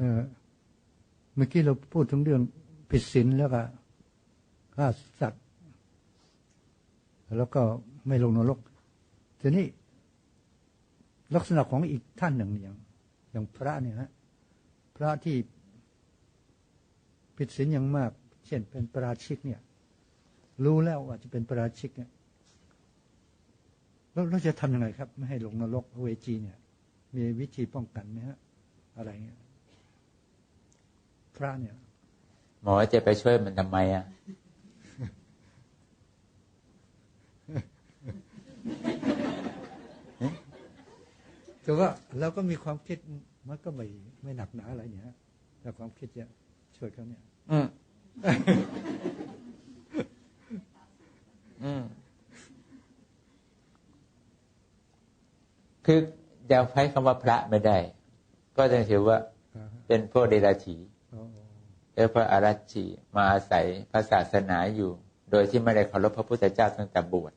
เมื่อกี้เราพูดถึงเรื่องผิดศีลแล้วก็ฆ่าสัตว์ แล้วก็ไม่ลงนรกทีนี้ลักษณะของอีกท่านหนึ่งอย่างอย่างพระเนี่ยฮะพระที่ผิดศีลอย่างมาก เช่นเป็นประราชิกเนี่ย รู้แล้วว่าจะเป็นปราชิกเนี่ยแล้วเราจะทำยังไงครับ ไม่ให้ลงนรกเวจีเนี่ย มีวิธีป้องกันไหมฮะ อะไรเงี้ย พระเนี่ย หมอจะไปช่วยมันทำไมอะแต่ว่าเราก็มีความคิดมันก็ไม่ไม่หนักหนาอะไรเนี่ยฮะแต่ความคิดจะช่วยเขาเนี่ย อืมอืมคือจะใช้คำว่าพระไม่ได้ ก็จะถือว่าเป็นพวกเดรัจฉี อ๋อเพระอารัจฉีมาอาศัยพระศาสนาอยู่ โดยที่ไม่ได้เคารพพระพุทธเจ้าตั้งแต่บวช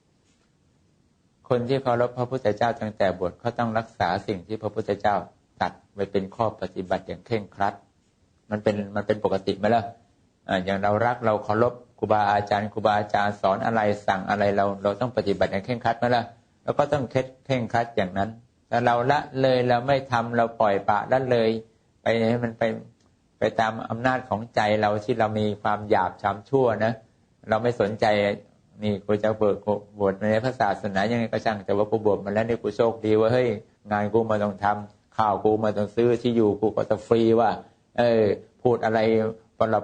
คนที่เคารพพระพุทธเจ้าตั้งแต่บวชเขาต้องรักษาสิ่งที่พระพุทธเจ้าตัดไว้เป็นข้อปฏิบัติอย่างเคร่งครัด มันเป็นมันเป็นปกติไหมล่ะอย่างเรารักเราเคารพครูบาอาจารย์ครูบาอาจารย์สอนอะไรสั่งอะไรเราเราต้องปฏิบัติอย่างเคร่งครัดไหมล่ะเราก็ต้องเคร่งเคร่งครัดอย่างนั้นแต่เราละเลยเราไม่ทำเราปล่อยปะละเลย ไปให้มันไป ไปตามอำนาจของใจเราที่เรามีความหยาบช้ำชั่วนะเราไม่สนใจนี่กูจะบวชกูบวชในพระศาสนายังไงก็ช่างแต่ว่ากูบวชมาแล้วนี่กูโชคดีว่าเฮ้ยงานกูมาต้องทำข้าวกูมาต้องซื้อที่อยู่กูก็จะฟรีว่า เออ พูดอะไรสำหรับ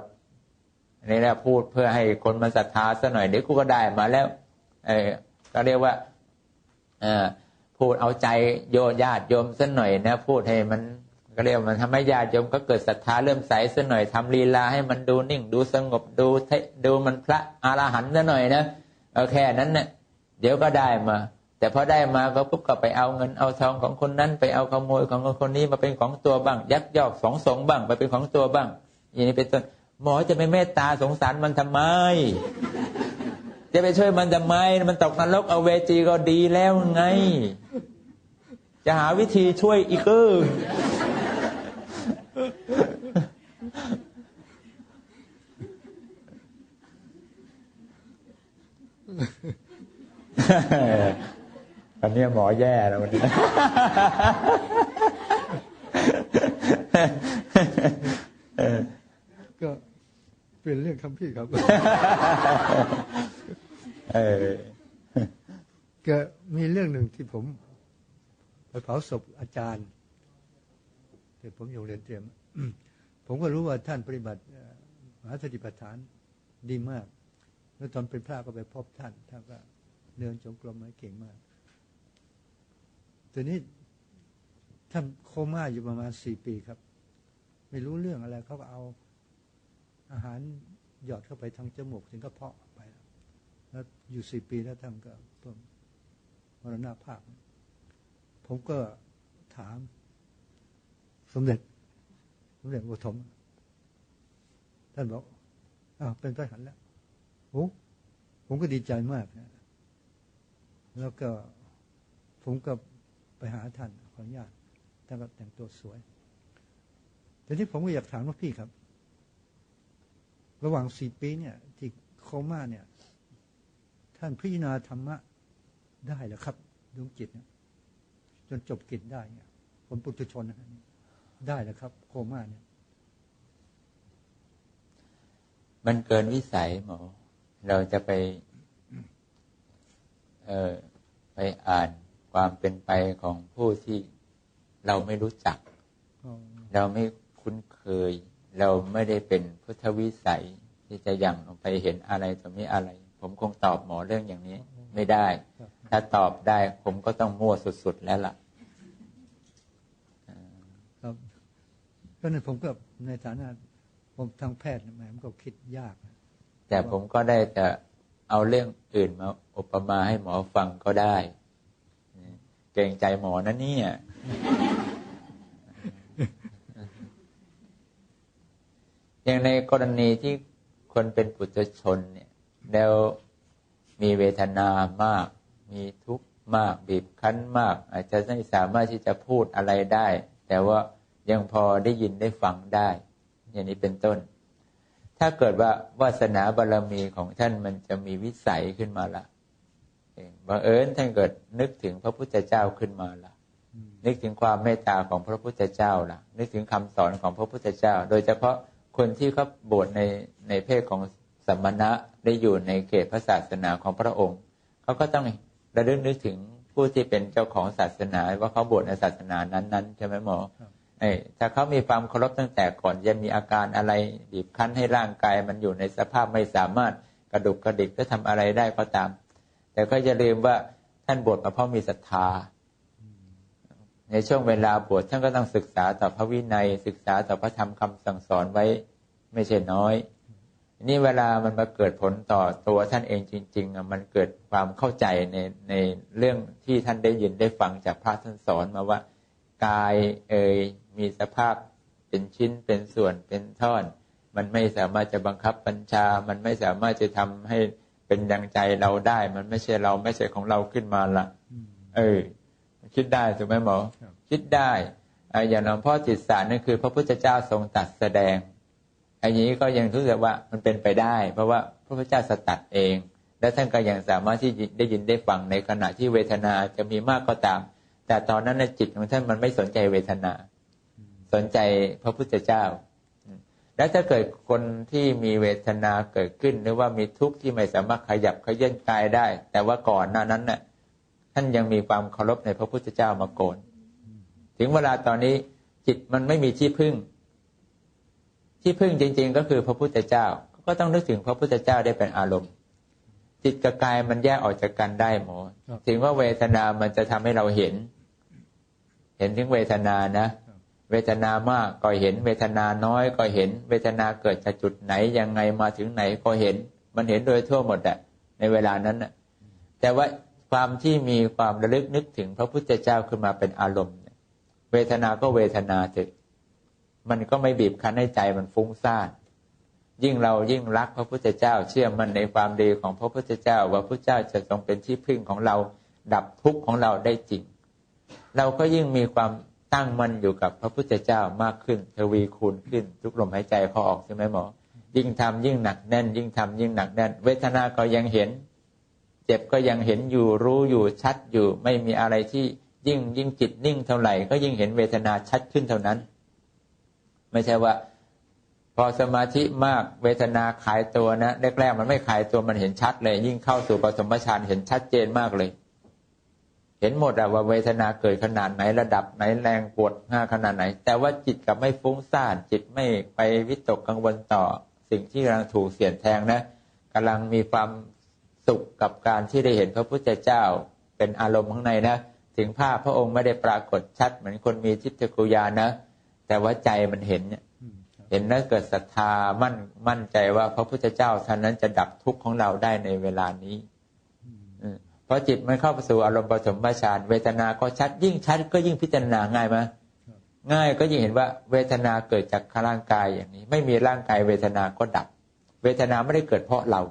นี่แหละพูดเพื่อให้คนมาศรัทธาซะหน่อยเดี๋ยวกูก็ได้มาแล้ว เออก็เรียกว่า เออพูดเอาใจโยญาติโยมซะหน่อยนะ พูดให้มัน ก็เรียกว่ามันทำให้ญาติโยมก็เกิดศรัทธาเริ่มใสซะหน่อยทำลีลาให้มันดูนิ่งดูสงบดูเทดูมันพระอรหันต์ซะหน่อยนะเอาแค่นั้นเนะ่ยเดี๋ยวก็ได้มา แต่พอได้มาก็ปุ๊บก็ไปเอาเงินเอาทองของคนนั้นไปเอาขโมยของคนนี้มาเป็นของตัวบ้าง ยักยอกสองสงบ้างไปเป็นของตัวบ้าง อย่างนี้เป็นต้นหมอจะไม่เมตตาสงสารมันทำไม จะไปช่วยมันทำไม มันตกนรกเอาเวจีก็ดีแล้วไง จะหาวิธีช่วยอีกเออ วันนี้หมอแย่แล้ววันนี้ก็เป็นเรื่องคำพี่ครับเออก็มีเรื่องหนึ่งที่ผมไปเผาศพอาจารย์ที่ผมอยู่เรียนเตรียม ผมก็รู้ว่าท่านปฏิบัติเอ่อมหาสติปัฏฐานดีมาก แล้วตอนเป็นพระก็ไปพบท่านท่านก็ เดินจงกรมมาเก่งมากทีนี้ท่านโคม่าอยู่ประมาณสี่ปีครับ ไม่รู้เรื่องอะไรเขาก็เอาอาหารหยอดเข้าไปทางจมูกถึงกระเพาะไปแล้วแล้วอยู่สี่ปีแล้วท่านก็เพิ่มมรณภาพ ผมก็ถาม สมเด็จ สมเด็จอุทมท่านบอกอ้าวเป็นพระหันแล้วโอ้ผมก็ดีใจมากนะ แล้วก็ผมก็ไปหาท่านขออนุญาตท่านก็แต่งตัวสวย แต่ที่ผมก็อยากถามว่าพี่ครับ ระหว่างสี่ปีเนี่ย ที่โคม่าเนี่ย ท่านพิจารณาธรรมะได้เหรอครับดวงจิตเนี่ยจนจบกิจได้เนี่ยผมปุถุชนนะได้เหรอครับ โคม่าเนี่ย มันเกินวิสัยหมอ เราจะไป เออ ไปอ่านความเป็นไปของผู้ที่เราไม่รู้จักอ๋อเราไม่คุ้นเคย เราไม่ได้เป็นพุทธวิสัย ที่จะยังลงไปเห็นอะไรต่อมีอะไร ผมคงตอบหมอเรื่องอย่างนี้ไม่ได้ครับถ้าตอบได้ผมก็ต้องมั่วสุดๆแล้วล่ะครับเพราะฉะนั้นผมก็ในฐานะผมทางแพทย์เนี่ยแหมมันก็คิดยากนะแต่ผมก็ได้แต่ เอาเรื่องอื่นมาอุปมาให้หมอฟังก็ได้ เกรงใจหมอนะเนี่ยอย่างในกรณีที่คนเป็นปุถุชนเนี่ย แล้วมีเวทนามาก มีทุกข์มาก บีบคั้นมาก อาจจะไม่สามารถที่จะพูดอะไรได้ แต่ว่ายังพอได้ยินได้ฟังได้ อย่างนี้เป็นต้น ถ้าเกิดว่าวาสนาบารรมีของท่านมันจะมีวิสัยขึ้นมาละบังเอิญท่านเกิดนึกถึงพระพุทธเจ้าขึ้นมาละนึกถึงความเมตตาของพระพุทธเจ้าล่ะนึกถึงคำสอนของพระพุทธเจ้า โดยเฉพาะคนที่เขาบวชในในเพศของสมณะได้อยู่ในเขตพระศาสนาของพระองค์เขาก็ต้องระลึกนึกถึงผู้ที่เป็นเจ้าของศาสนาว่าเขาบวชในศาสนานั้นๆใช่ไหมหมอ ไอ้ถ้าเขามีความเคารพตั้งแต่ก่อนจะมีอาการอะไรบีบคั้นให้ร่างกายมันอยู่ในสภาพไม่สามารถกระดุกกระดิกจะทำอะไรได้ก็ตาม แต่ก็จะลืมว่าท่านบวชมาเพราะมีศรัทธา ในช่วงเวลาบวชท่านก็ต้องศึกษาต่อพระวินัย ศึกษาต่อพระธรรมคำสั่งสอนไว้ไม่ใช่น้อย นี่เวลามันมาเกิดผลต่อตัวท่านเองจริงๆมันเกิดความเข้าใจในในเรื่องที่ท่านได้ยินได้ฟังจากพระท่านสอนมาว่ากายเอ่ย มีสภาพเป็นชิ้นเป็นส่วนเป็นท่อน มันไม่สามารถจะบังคับบัญชา มันไม่สามารถจะทำให้เป็นดังใจเราได้ มันไม่ใช่เราไม่ใช่ของเราขึ้นมาละเออ คิดได้ถูกไหมหมอ คิดได้อย่างหลวงพ่อจิตสารนั่นคือ พระพุทธเจ้าทรงตัดแสดงอันนี้ก็ยังรู้สึกว่ามันเป็นไปได้ เพราะว่าพระพุทธเจ้าสตัดเอง และท่านก็ยังสามารถที่ได้ยินได้ฟังในขณะที่เวทนาจะมีมากก็ตาม แต่ตอนนั้นในจิตของท่านมันไม่สนใจเวทนา สนใจพระพุทธเจ้า แล้วถ้าเกิดคนที่มีเวทนาเกิดขึ้น หรือว่ามีทุกข์ที่ไม่สามารถขยับขยื่นกายได้ แต่ว่าก่อนหน้านั้นน่ะท่านยังมีความเคารพในพระพุทธเจ้ามาโกนถึงเวลาตอนนี้จิตมันไม่มีที่พึ่ง ที่พึ่งจริง ๆ ก็คือพระพุทธเจ้า ก็ต้องนึกถึงพระพุทธเจ้าได้เป็นอารมณ์ จิตกับกายมันแยกออกจากกันได้หมดถึงว่าเวทนามันจะทำให้เราเห็น เห็นถึงเวทนานะ เวทนามากก็เห็น เวทนาน้อยก็เห็น เวทนาเกิดจากจุดไหนยังไงมาถึงไหนก็เห็น มันเห็นโดยทั่วหมดอะในเวลานั้นอะแต่ว่าความที่มีความระลึกนึกถึงพระพุทธเจ้าขึ้นมาเป็นอารมณ์ เวทนาก็เวทนาเถอะมันก็ไม่บีบคั้นให้ใจมันฟุ้งซ่าน ยิ่งเรายิ่งรักพระพุทธเจ้า เชื่อมันในความดีของพระพุทธเจ้า ว่าพระเจ้าจะทรงเป็นที่พึ่งของเราดับทุกข์ของเราได้จริง เราก็ยิ่งมีความ ตั้งมันอยู่กับพระพุทธเจ้ามากขึ้นทวีคูณขึ้น ทุกลมหายใจเขาออกใช่ไหมหมอ ยิ่งทำยิ่งหนักแน่น ยิ่งทำยิ่งหนักแน่น เวทนาก็ยังเห็น เจ็บก็ยังเห็นอยู่รู้อยู่ชัดอยู่ ไม่มีอะไรที่ยิ่งยิ่งจิตนิ่งเท่าไหร่ ก็ยิ่งเห็นเวทนาชัดขึ้นเท่านั้น ไม่ใช่ว่า พอสมาธิมากเวทนาขายตัวนะแรกๆมันไม่ขายตัวมันเห็นชัดเลย ยิ่งเข้าสู่ปฐมฌานเห็นชัดเจนมากเลย เห็นหมดอะว่าเวทนาเกิดขนาดไหนระดับไหนแรงปวดห้าขนาดไหน แต่ว่าจิตกับไม่ฟุ้งซ่านจิตไม่ไปวิตกกังวลต่อ สิ่งที่กำลังถูกเสียดแทงนะกำลังมีความสุขกับการที่ได้เห็นพระพุทธเจ้าเป็นอารมณ์ข้างในนะ ถึงภาพพระองค์ไม่ได้ปรากฏชัด เหมือนคนมีทิฏฐิกุยานะ แต่ว่าใจมันเห็นเนี่ยเห็นแล้วเกิดศรัทธามั่นมั่นใจว่าพระพุทธเจ้าท่านนั้นจะดับทุกข์ของเราได้ในเวลานี้เพราะจิตมันเข้าไปสู่อารมณ์ปฐมฌานเวทนาก็ชัดยิ่งชัดก็ยิ่งพิจารณาง่ายไหมง่ายก็ยิ่งเห็นว่าเวทนาเกิดจากร่างกายอย่างนี้ ไม่มีร่างกายเวทนาก็ดับ เวทนาไม่ได้เกิดเพราะเรา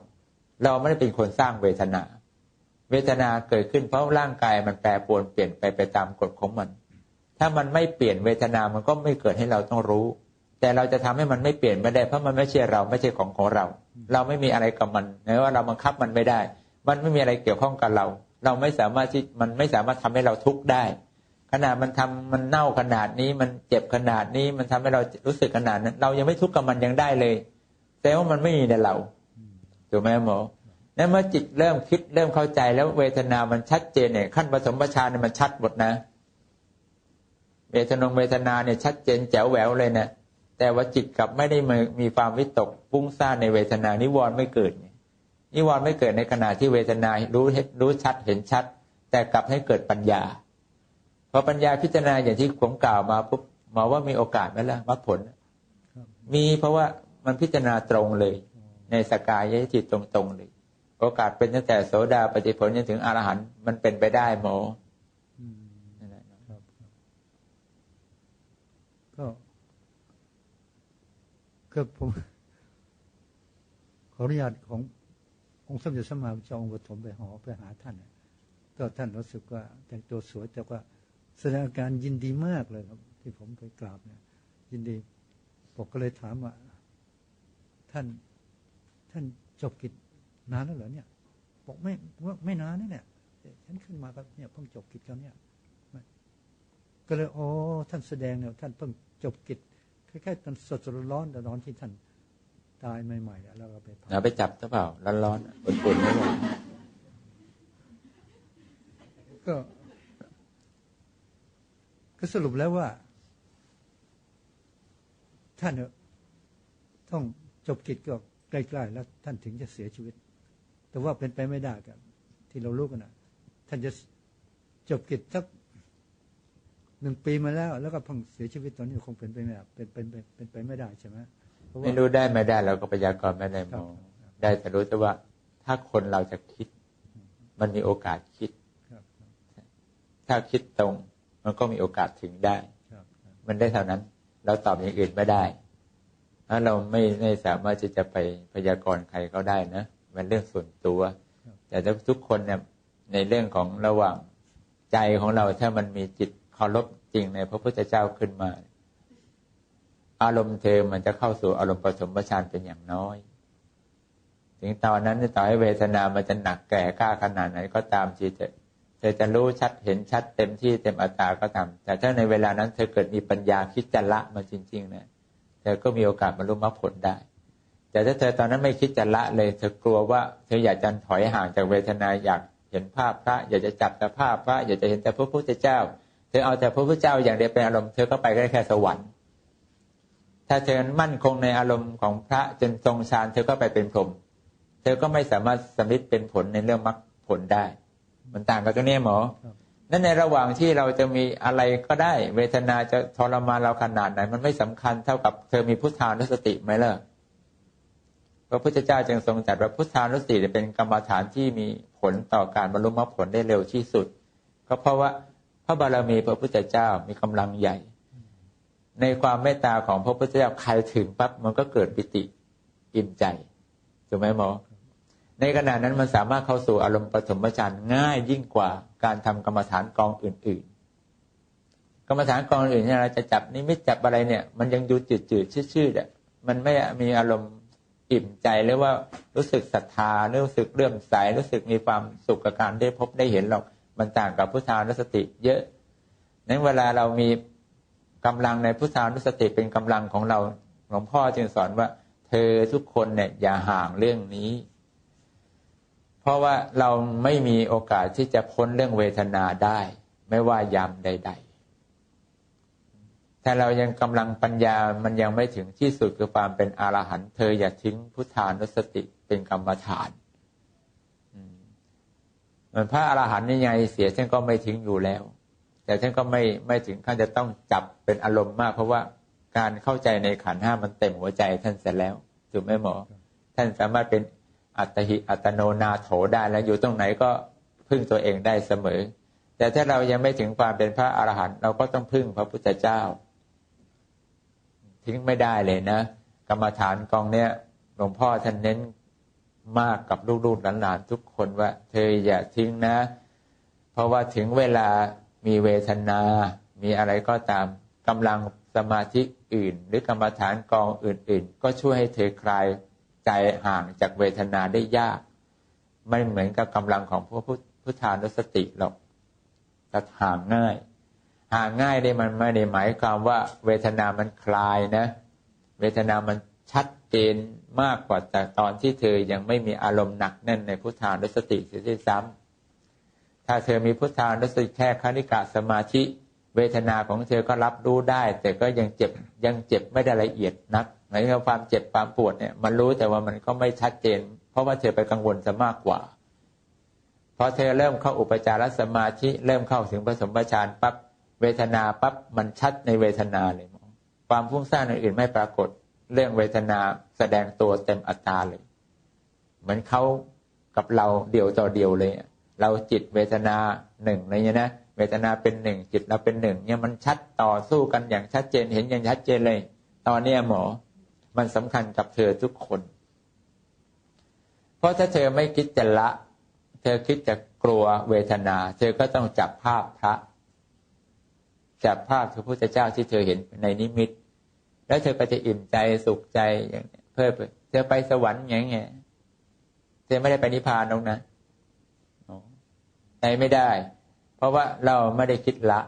เราไม่ได้เป็นคนสร้างเวทนา เวทนาเกิดขึ้นเพราะร่างกายมันแปรปรวนเปลี่ยนไปไปตามกฎของมัน ถ้ามันไม่เปลี่ยนเวทนามันก็ไม่เกิดให้เราต้องรู้ แต่เราจะทำให้มันไม่เปลี่ยนไม่ได้เพราะมันไม่ใช่เราไม่ใช่ของของเรา เราไม่มีอะไรกับมันนะว่าเราบังคับมันไม่ได้ มันไม่มีอะไรเกี่ยวข้องกับเรา เราไม่สามารถที่มันไม่สามารถทำให้เราทุกข์ได้ ขนาดมันทำมันเน่าขนาดนี้มันเจ็บขนาดนี้มันทำให้เรารู้สึกขนาดนั้น เรายังไม่ทุกข์กับมันยังได้เลย แต่ว่ามันไม่มีในเราถูกไหมหมอแล้วเมื่อจิตเริ่มคิดเริ่มเข้าใจแล้วเวทนามันชัดเจนเนี่ยขั้นผสมประชานเนี่ยมันชัดหมดนะ เวทนงเวทนาเนี่ยชัดเจนแจ๋วแหววเลยนะแต่ว่าจิตกลับไม่ได้มีความวิตกฟุ้งซ่านในเวทนานิวรณ์ไม่เกิด นิวรณ์ไม่เกิดในขณะที่เวทนารู้รู้ชัดเห็นชัด แต่กลับให้เกิดปัญญาพอปัญญาพิจารณาอย่างที่ผมกล่าวมาปุ๊บหมอว่ามีโอกาสไหมล่ะมรรคผล มีเพราะว่ามันพิจารณาตรงเลย ในสกายยจิตตรงๆเลย โอกาสเป็นตั้งแต่โสดาปฏิผลจนถึงอรหันต์มันเป็นไปได้หมอก็ก็ผมขออนุญาตของ องค์สมเด็จสมมาจองปฐมไปหอไปหาท่าน ก็ท่านรู้สึกว่าแต่งตัวสวยแต่ว่าแสดงอาการยินดีมากเลยครับ ที่ผมไปกราบเนี่ยยินดีผมก็เลยถามว่า ท่าน ท่านจบกิจนานแล้วเหรอเนี่ยบอกไม่ว่าไม่นานนะเนี่ยฉันขึ้นมาก็เนี่ยเพิ่งจบกิจเขาเนี่ยก็เลยอ๋อท่านแสดงเนี่ยท่านเพิ่งจบกิจคล้ายๆตอนสดๆร้อนๆแต่ร้อนที่ท่าน ตายใหม่ๆแล้วก็ไปเผาเราไปจับหรือเปล่า ร้อนๆอุ่นๆไม่ไหวก็ ก็สรุปแล้วว่า ท่านเนี่ยต้องจบกิจก็ใกล้ๆแล้ว ท่านถึงจะเสียชีวิต แต่ว่าเป็นไปไม่ได้กันที่เรารู้กันนะท่านจะจบกิจสักหนึ่งปีมาแล้ว แล้วก็เพิ่งเสียชีวิตตอนนี้คงเป็นไปไม่ได้เป็นเป็นเป็นเป็นไปไม่ได้ใช่ไหมเพราะว่า ไม่รู้ได้ไม่ได้เราก็พยากรณ์ไม่ได้มองครับได้แต่รู้แต่ว่าถ้าคนเราจะคิด มันมีโอกาสคิดครับถ้าคิดตรง มันก็มีโอกาสถึงได้ครับครับมันได้เท่านั้น เราตอบอย่างอื่นไม่ได้ถ้าเราไม่ไม่สามารถที่จะไปพยากรณ์ใครเขาได้นะมันเรื่องส่วนตัว แต่ถ้าทุกคนเนี่ยในเรื่องของระหว่างใจของเราถ้ามันมีจิตเคารพจริงในพระพุทธเจ้าขึ้นมา อารมณ์เธอมันจะเข้าสู่อารมณ์ปฐมฌานเป็นอย่างน้อย ถึงตอนนั้นต่อให้เวทนามันจะหนักแก่กล้าขนาดไหนก็ตามทีเถอะเธอจะรู้ชัดเห็นชัดเต็มที่เต็มอัตราก็ตามแต่ถ้าในเวลานั้นเธอเกิดมีปัญญาคิดจะละมันจริงๆเนี่ยเธอก็มีโอกาสบรรลุมรรคผลได้ แต่ถ้าเธอตอนนั้นไม่คิดจะละเลย เธอกลัวว่าเธออยากจะถอยห่างจากเวทนาอยากเห็นภาพพระ อยากจะจับแต่ภาพพระ อยากจะเห็นแต่พระพุทธเจ้า เธอเอาแต่พระพุทธเจ้าอย่างเดียวเป็นอารมณ์เธอก็ไปได้แค่สวรรค์ ถ้าเธอมั่นคงในอารมณ์ของพระจนทรงฌานเธอก็ไปเป็นพรหมเธอก็ไม่สามารถสำลิดเป็นผลในเรื่องมรรคผลได้ มันต่างกันตรงนี้หมอนั่นในระหว่างที่เราจะมีอะไรก็ได้ เวทนาจะทรมานเราขนาดไหน มันไม่สำคัญเท่ากับเธอมีพุทธานุสติไหมล่ะพระพุทธเจ้าจึงทรงจัดว่าพุทธานุสติเป็นกรรมฐานที่มีผลต่อการบรรลุมรรคผลได้เร็วที่สุด ก็เพราะว่าพระบารมีพระพุทธเจ้ามีกำลังใหญ่ ในความเมตตาของพระพุทธเจ้าใครถึงปั๊บมันก็เกิดปิติอิ่มใจถูกไหมหมอ ในขณะนั้นมันสามารถเข้าสู่อารมณ์ปฐมฌานง่ายยิ่งกว่าการทำกรรมฐานกองอื่น ๆ กรรมฐานกองอื่นเนี่ยเราจะจับนิมิตจับอะไรเนี่ย มันยังดูจืดๆชืดๆอะมันไม่มีอารมณ์อิ่มใจหรือว่ารู้สึกศรัทธารู้สึกเลื่อมใสรู้สึกมีความสุขกับการได้พบได้เห็นหรอกมันต่างกับพุทธานุสติเยอะนั้นเวลาเรามี กำลังในพุทธานุสติเป็นกำลังของเราหลวงพ่อจึงสอนว่า เธอทุกคนเนี่ยอย่าห่างเรื่องนี้ เพราะว่าเราไม่มีโอกาสที่จะพ้นเรื่องเวทนาได้ ไม่ว่ายามใดๆถ้าเรายังกำลังปัญญามันยังไม่ถึงที่สุดคือความเป็นอรหันต์เธออย่าทิ้งพุทธานุสติเป็นกรรมฐานเหมือนพระอรหันต์นี่ไงเสียท่านก็ไม่ทิ้งอยู่แล้ว แต่ท่านก็ไม่ไม่ถึงขั้นจะต้องจับเป็นอารมณ์มาก เพราะว่าการเข้าใจในขันห้ามันเต็มหัวใจท่านเสร็จแล้วถูกไหมหมอ ท่านสามารถเป็นอัตหิอัตโนนาโถได้แล้วอยู่ตรงไหนก็พึ่งตัวเองได้เสมอ แต่ถ้าเรายังไม่ถึงความเป็นพระอรหันต์เราก็ต้องพึ่งพระพุทธเจ้า ทิ้งไม่ได้เลยนะ กรรมฐานกองเนี้ยหลวงพ่อท่านเน้นมากกับลูกๆหลานๆทุกคนว่า เธออย่าทิ้งนะ เพราะว่าถึงเวลา มีเวทนา มีอะไรก็ตามกำลังสมาธิอื่น หรือกรรมฐานกองอื่น ๆ ก็ช่วยให้เธอคลายใจห่างจากเวทนาได้ยาก ไม่เหมือนกับกำลังของพระพุทธพุทธานุสติหรอกแต่ห่างง่าย ห่างง่ายได้มันไม่ได้หมายความว่า เวทนามันคลายนะ เวทนามันชัดเจนมากกว่าแต่ตอนที่เธอยังไม่มีอารมณ์หนักแน่นในพุทธานุสติเสียด้วยซ้ำ ถ้าเธอมีพุทธานุสติแค่คณิกะสมาธิเวทนาของเธอก็รับรู้ได้ แต่ก็ยังเจ็บยังเจ็บไม่ได้ละเอียดนักหมายถึงความเจ็บความปวดเนี่ยมันรู้แต่ว่ามันก็ไม่ชัดเจน เพราะว่าเธอไปกังวลซะมากกว่าพอเธอเริ่มเข้าอุปจารสมาธิเริ่มเข้าถึงผสมฌานปั๊บเวทนาปั๊บมันชัดในเวทนาเลยมอความฟุ้งซ่านอื่นๆไม่ปรากฏ เรื่องเวทนาแสดงตัวเต็มอัตราเลย เหมือนเขากับเราเดียวต่อเดียวเลยอะ เราจิตเวทนาหนึ่งเงี้ยนะเวทนาเป็นหนึ่งจิตเราเป็นหนึ่งเนี่ยมันชัดต่อสู้กันอย่างชัดเจนเห็นอย่างชัดเจนเลย ตอนเนี้หมอ มันสำคัญกับเธอทุกคน เพราะถ้าเธอไม่คิดจะละ เธอคิดจะกลัวเวทนา เธอก็ต้องจับภาพพระจับภาพพระพุทธเจ้าที่เธอเห็นในนิมิต แล้วเธอก็จะอิ่มใจสุขใจอย่างนี้เพิ่มเธอไปสวรรค์อย่างเงี้ยเธอไม่ได้ไปนิพพานหรอกนะ ไปไม่ได้ เพราะว่าเราไม่ได้คิดละ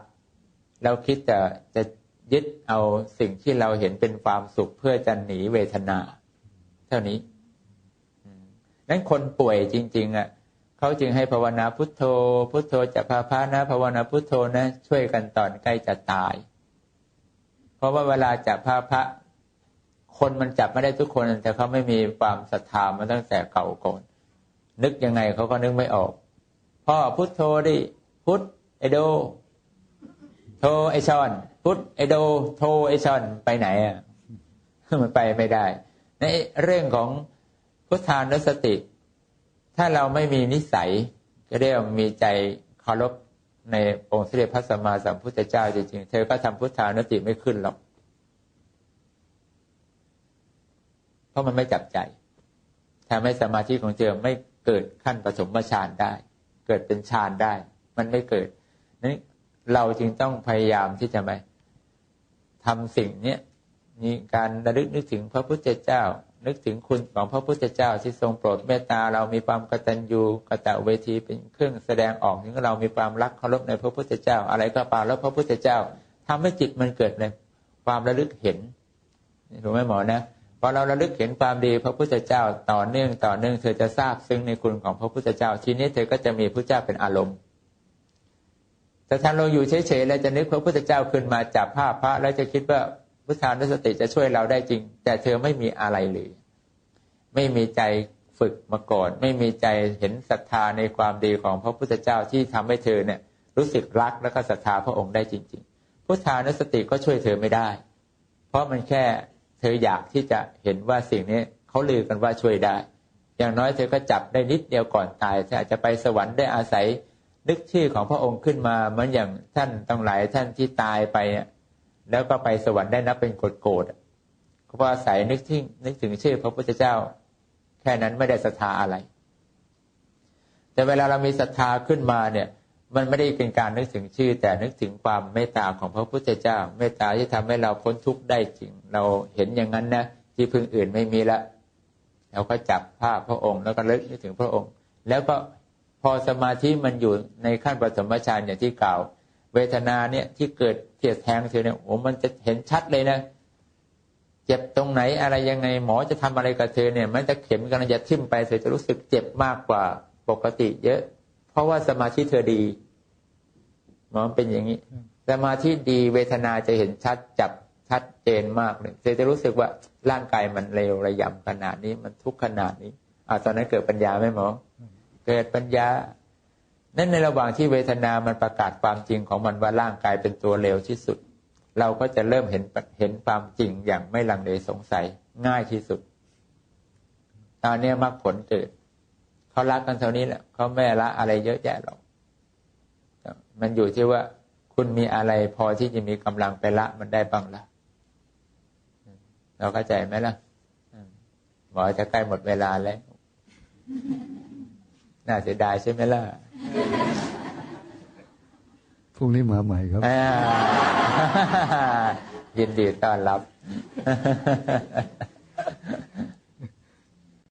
เราคิดจะจะยึดเอาสิ่งที่เราเห็นเป็นความสุขเพื่อจะหนีเวทนา เท่านี้นั้นคนป่วยจริง ๆ อะเขาจึงให้ภาวนาพุทโธ พุทโธจะพาพานะภาวนาพุทโธนะ ช่วยกันตอนใกล้จะตาย เพราะว่าเวลาจับพาพระคนมันจับไม่ได้ทุกคน แต่เขาไม่มีความศรัทธามาตั้งแต่เก่าก่อนนึกยังไงเขาก็นึกไม่ออก พ่อพุทโธดิพุทไอโด โทไอชอน พุทไอโด โทไอชอนไปไหนอะมันไปไม่ได้ ในเรื่องของพุทธานุสติ ถ้าเราไม่มีนิสัยจะเรียกมีใจเคารพในองค์สมเด็จพระสัมมาสัมพุทธเจ้าจริงๆ เธอก็ทำพุทธานุสติไม่ขึ้นหรอก เพราะมันไม่จับใจทำให้สมาธิของเธอไม่เกิดขั้นปฐมฌานได้ เกิดเป็นฌานได้ มันไม่เกิดนั้นเราจึงต้องพยายามที่จะไปทำสิ่งเนี้ยมีการระลึกนึกถึงพระพุทธเจ้า นึกถึงคุณของพระพุทธเจ้า ที่ทรงโปรดเมตตาเรามีความกตัญญูกตเวทีเป็นเครื่องแสดงออกถึงเรามีความรักเคารพในพระพุทธเจ้า อะไรก็ปาแล้วพระพุทธเจ้าทำให้จิตมันเกิดในความระลึกเห็นถูกไหมหมอนะ พอเราระลึกเห็นความดีพระพุทธเจ้าต่อเนื่องต่อเนื่องเธอจะทราบซึ้งในคุณของพระพุทธเจ้า ทีนี้เธอก็จะมีพระเจ้าเป็นอารมณ์ แต่ถ้าเราอยู่เฉยๆแล้วจะนึกพระพุทธเจ้าขึ้นมาจับภาพพระแล้วจะคิดว่าพุทธานุสติจะช่วยเราได้จริง แต่เธอไม่มีอะไรเลยไม่มีใจฝึกมาก่อน ไม่มีใจเห็นศรัทธาในความดีของพระพุทธเจ้าที่ทำให้เธอเนี่ย รู้สึกรักและก็ศรัทธาพระองค์ได้จริง ๆ พุทธานุสติก็ช่วยเธอไม่ได้ เพราะมันแค่ เธออยากที่จะเห็นว่าสิ่งนี้เขาลือกันว่าช่วยได้ อย่างน้อยเธอก็จับได้นิดเดียวก่อนตายเธออาจจะไปสวรรค์ได้อาศัยนึกชื่อของพระองค์ขึ้นมาเหมือนอย่างท่านต้งหลายท่านที่ตายไปแล้วก็ไปสวรรค์ได้นับเป็นโกรธโกรธเพราะอาศัยนึกที่นึกถึงชื่อพระพุทธเจ้า แค่นั้นไม่ได้ศรัทธาอะไร แต่เวลาเรามีศรัทธาขึ้นมาเนี่ย มันไม่ได้เป็นการนึกถึงชื่อ แต่นึกถึงความเมตตาของพระพุทธเจ้า เมตตาที่ทำให้เราพ้นทุกข์ได้จริง เราเห็นอย่างนั้นนะที่พึ่งอื่นไม่มีละเราก็จับภาพพระองค์ แล้วก็เลิกนึกถึงพระองค์ แล้วก็พอสมาธิมันอยู่ในขั้นปฐมฌานอย่างที่กล่าว เวทนาเนี่ยที่เกิดเทียดแทงเธอเนี่ยโอ้มันจะเห็นชัดเลยนะเจ็บตรงไหนอะไรยังไงหมอจะทำอะไรกับเธอเนี่ยมันจะเข็มกำลังจะทิ่มไปเธอจะรู้สึกเจ็บมากกว่าปกติเยอะ เพราะว่าสมาธิเธอดีหมอเป็นอย่างนี้ สมาธิดีเวทนาจะเห็นชัดจับชัดเจนมากเลยเธอจะรู้สึกว่าร่างกายมันเร็วระยำขนาดนี้มันทุกข์ขนาดนี้อ่าตอนนั้นเกิดปัญญาไหมหมอเกิดปัญญานั่นในระหว่างที่เวทนามันประกาศความจริงของมันว่าร่างกายเป็นตัวเร็วที่สุด เราก็จะเริ่มเห็นเห็นความจริงอย่างไม่ลังเลสงสัยง่ายที่สุดตอนนี้มรรคผลเกิด เขารักกันเท่านี้แหละเขาไม่ละอะไรเยอะแยะหรอกมันอยู่ที่ว่าคุณมีอะไรพอที่จะมีกำลังไปละมันได้บ้างละเราเข้าใจไหมล่ะหมอจะใกล้หมดเวลาแล้ว น่าเสียดายใช่ไหมล่ะพรุ่งนี้มาใหม่ครับยินดีต้อนรับ